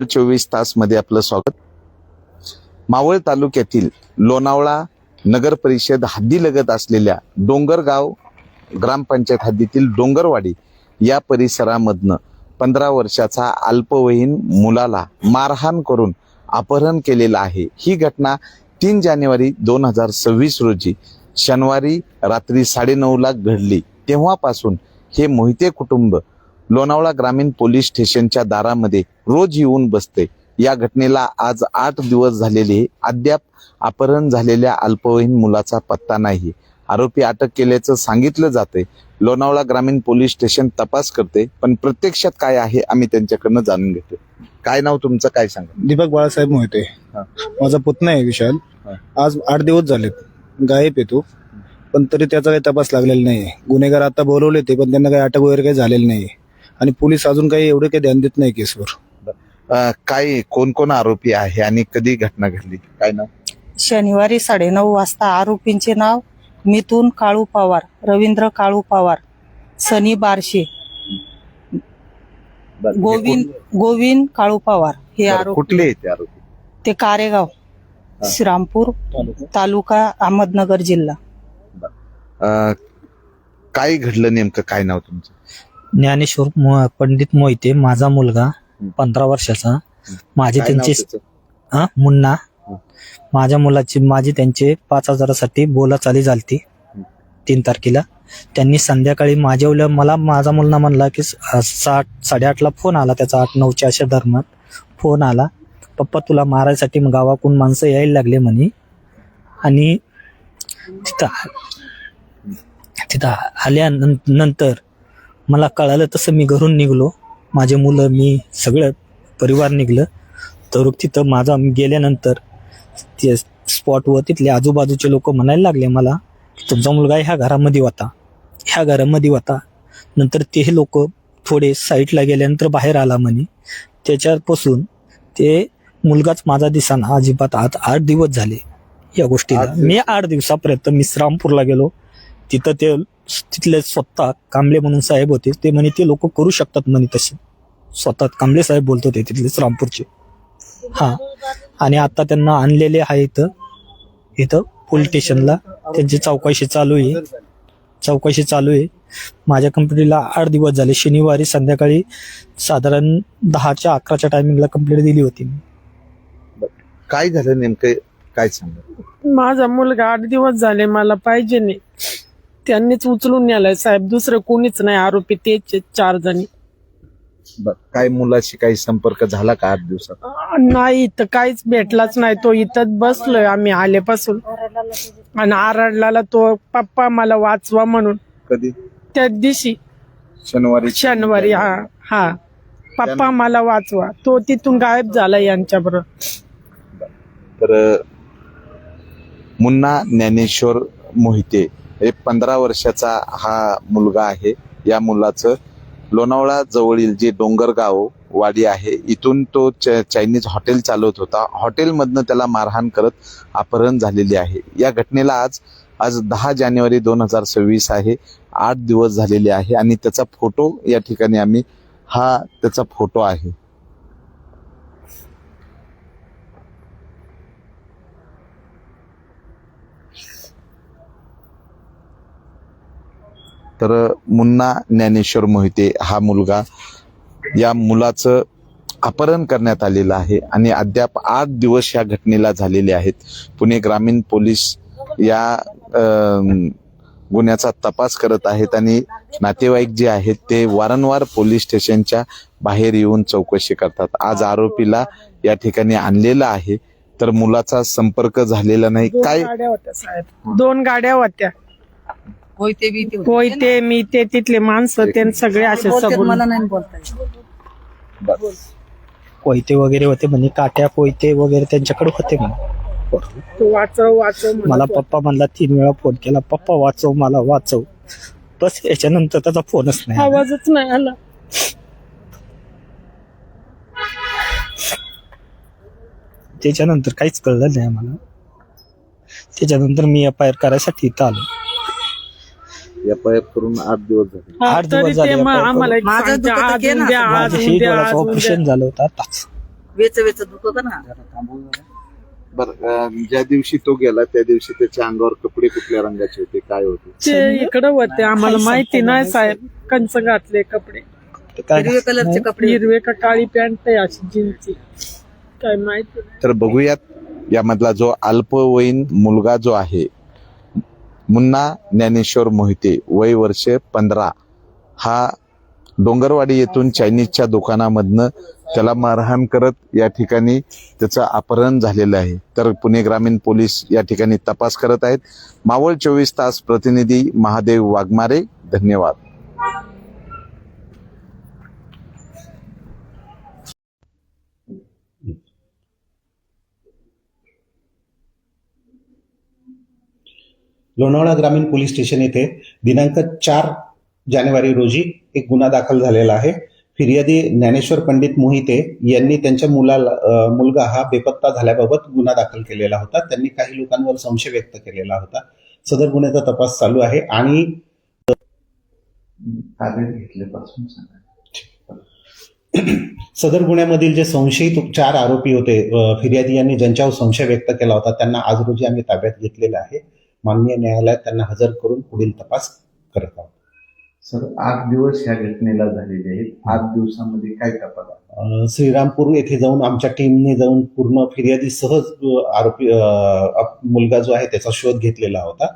चोवीस तासमध्ये आपलं स्वागत. मावळ तालुक्यातील लोणावळा नगर परिषद हद्दीलगत असलेल्या डोंगरगाव ग्रामपंचायत हद्दीतील डोंगरवाडी या परिसरामधनं पंधरा वर्षाचा अल्पवयीन मुलाला मारहाण करून अपहरण केलेलं आहे. ही घटना तीन जानेवारी दोन हजार सव्वीस रोजी शनिवारी रात्री साडेनऊला घडली. तेव्हापासून हे मोहिते कुटुंब लोणावळा ग्रामीण पोलीस स्टेशनच्या दारामध्ये रोज येऊन बसते. या घटनेला आज आठ दिवस झालेले अद्याप अपहरण झालेल्या अल्पवयीन मुलाचा पत्ता नाही. आरोपी अटक केल्याचं सांगितलं जाते लोणावळा ग्रामीण पोलीस स्टेशन तपास करते पण प्रत्यक्षात काय आहे आम्ही त्यांच्याकडनं जाणून घेतो काय नाव तुमचं? काय सांगा? दीपक बाळासाहेब मोहिते. माझा पुतणा आहे विशाल. आज आठ दिवस झालेत. गायब येतो पण तरी त्याचा काही तपास लागलेला नाही गुन्हेगार आता बोलवले ते पण त्यांना काही अटक वगैरे काही झालेलं नाही आणि पोलीस अजून काही एवढे काही ध्यान देत नाही केसवर. अं, काय कोण कोण आरोपी आहे आणि कधी घटना घडली? काय नाव? शनिवारी साडेनऊ वाजता आरोपींचे नाव मिथून काळू पवार रवींद्र काळू पवार सनी बारशे गोविंद गोविंद काळू पवार हे आरोप. कुठले ते आरोपी? ते कारेगाव श्रीरामपूर तालुका? अहमदनगर जिल्हा. अं, काय घडलं नेमकं? काय नाव तुमचं? ज्ञानेश्वर मो- पंडित मोहिते माझा मुलगा. पंधरा वर्षाचा माझे काय नाव त्यांचे त्याचं? हा मुन्ना हं. माझ्या मुलाची माझी त्यांचे पाच हजारासाठी बोलाचाली झालती हं. तीन तारखेला त्यांनी संध्याकाळी माझ्या मला माझा मुलगा म्हणला की स- साठ साडेआठला फोन आला त्याचा आठ नऊच्या अशा दरम्यान फोन आला पप्पा तुला मारायसाठी मग गावाकडून माणसं यायला लागले म्हणे आणि तिथं तिथं आल्यानंतर मला कळालं तसं मी घरून निघलो. माझे मुलं मी सगळं परिवार निघलं. तर तिथं माझा गेल्यानंतर ते स्पॉटवर तिथले आजूबाजूचे लोक म्हणायला लागले मला की तुमचा मुलगा ह्या घरामध्ये होता. ह्या घरामध्ये होता. नंतर ते लोक थोडे साईडला गेल्यानंतर बाहेर आला म्हणे. त्याच्यापासून ते मुलगाच माझा दिसाना अजिबात. आत आठ दिवस झाले या गोष्टीला? मी आठ दिवसापर्यंत मी श्रामपूरला गेलो. तिथं ते तिथले स्वतः कांबळे म्हणून साहेब होते ते म्हणे ते लोक करू शकतात म्हणे तसे. स्वतः कांबळे साहेब बोलत होते तिथले श्रामपूरचे हा. आणि आता त्यांना आणलेले आहे इथं इथं पोलीस स्टेशनला त्यांची चौकशी चालू आहे. चौकशी चालू आहे. माझ्या कंपनीला आठ दिवस झाले. शनिवारी संध्याकाळी साधारण दहाच्या अकराच्या टायमिंगला कंप्लेंट दिली होती. काय झालं नेमकं? काय सांगा? माझा मुलगा आठ दिवस झाले मला पाहिजे नाही. त्यांनीच उचलून नेलाय. साहेब दुसरं कोणीच नाही. आरोपी तेच आहेत चार जणी. बर काय मुलाशी काही संपर्क झाला का आठ दिवसात? नाही इथं काहीच भेटलाच नाही. तो इथंच बसलोय आम्ही आल्यापासून आणि आरडला तो पप्पा मला वाचवा म्हणून. कधी? त्या दिवशी. शनिवारी. शनिवारी हा हा. पप्पा मला वाचवा. तो तिथून गायब झाला यांच्याबरोबर. तर मुन्ना ज्ञानेश्वर मोहिते हे पंधरा वर्षाचा हा मुलगा आहे. या मुलाचं लोणावळा जवळील जे डोंगरगाव वाडी आहे इथून तो च- चायनीज हॉटेल चालवत होता. हॉटेलमधनं त्याला मारहाण करत अपहरण झालेली आहे. या घटनेला आज आज दहा जानेवारी दोन हजार सव्वीस आहे. आठ दिवस झालेले आहे आणि त्याचा फोटो या ठिकाणी आम्ही हा त्याचा फोटो आहे. तर मुन्ना ज्ञानेश्वर मोहिते हा मुलगा या मुलाचं अपहरण करण्यात आलेलं आहे आणि अद्याप आठ दिवस या घटनेला झालेले आहेत. पुणे ग्रामीण पोलीस या गुन्ह्याचा तपास करत आहेत आणि नातेवाईक जे आहेत ते वारंवार पोलीस स्टेशनच्या बाहेर येऊन चौकशी करतात. आज आरोपीला या ठिकाणी आणलेलं आहे. तर मुलाचा संपर्क झालेला नाही. काय गाड्या होत्या साहेब. दोन गाड्या होत्या. होय ते बी ते होय ते मी ते तिथले माणसं ते सगळे असे सबून मला नाही बोलता कोयते वगैरे होते म्हणजे काट्या कोयते वगैरे त्यांच्याकडे होते म्हणे. तू वाचव वाचव म्हणत मला होता. पप्पा म्हणला तीन वेळा फोन केला पप्पा वाचव मला वाचव. बस याच्यानंतर त्याचा फोनच नाही आला. आवाजच नाही आला. त्याच्यानंतर काहीच कळलं नाही मला त्याच्यानंतर मी एफ आय आर करायसाठी इथं आलो. एफ आय करून आठ दिवस झाले. हा, आठ दिवस तरी झाले ते मग आपण आम्हाला एक माझं सांगते, दुखतं आज ते ना. उद्या आज माझं उद्या डोळ्याचं आज उद्या. ऑपरेशन झालं होतं आताच. वेच वेच दुखत होतं ना? बर ज्या दिवशी तो गेला त्या दिवशी त्याच्या अंगावर कपडे कुठल्या रंगाचे होते? काय होते? ते इकडं होते आम्हाला माहिती नाही साहेब कंच घातले कपडे. हिरवे कलरचे कपडे. हिरवे का काळी पॅन्ट आहे अशी जीन्सची. काय माहिती नाही. तर बघूयात यामधला जो अल्पवयीन मुलगा जो आहे मुन्ना ज्ञानेश्वर मोहिते वय वर्ष पंधरा. हा डोंगरवाडी येथून चायनीजच्या दुकानामधनं त्याला मारहाण करत या ठिकाणी त्याचं अपहरण झालेलं आहे. तर पुणे ग्रामीण पोलीस या ठिकाणी तपास करत आहेत. मावळ चोवीस तास प्रतिनिधी महादेव वाघमारे धन्यवाद. लोणावळा ग्रामीण पोलीस स्टेशन येथे दिनांक चार जानेवारी रोजी एक गुन्हा दाखल झालेला आहे. फिर्यादी ज्ञानेश्वर पंडित मोहिते यांनी त्यांच्या मुलाला मुलगा हा बेपत्ता झाल्याबाबत गुन्हा दाखल केलेला होता. त्यांनी काही लोकांवर संशय व्यक्त केलेला होता. सदर गुन्ह्याचा तपास चालू आहे आणि सदर गुन्ह्यामधील जे संशयित चार आरोपी होते फिर्यादी यांनी ज्यांच्यावर संशय व्यक्त केला होता त्यांना आज रोजी आम्ही ताब्यात घेतलेलं आहे. माननीय न्यायालयात त्यांना हजर करून पुढील तपास करत आहोत. सर आठ दिवस ह्या घटनेला झालेले आहेत. आठ दिवसामध्ये काय तपास श्रीरामपूर येथे जाऊन आमच्या टीमने जाऊन पूर्ण फिर्यादी सहज आरोपी मुलगा जो आहे त्याचा शोध घेतलेला होता.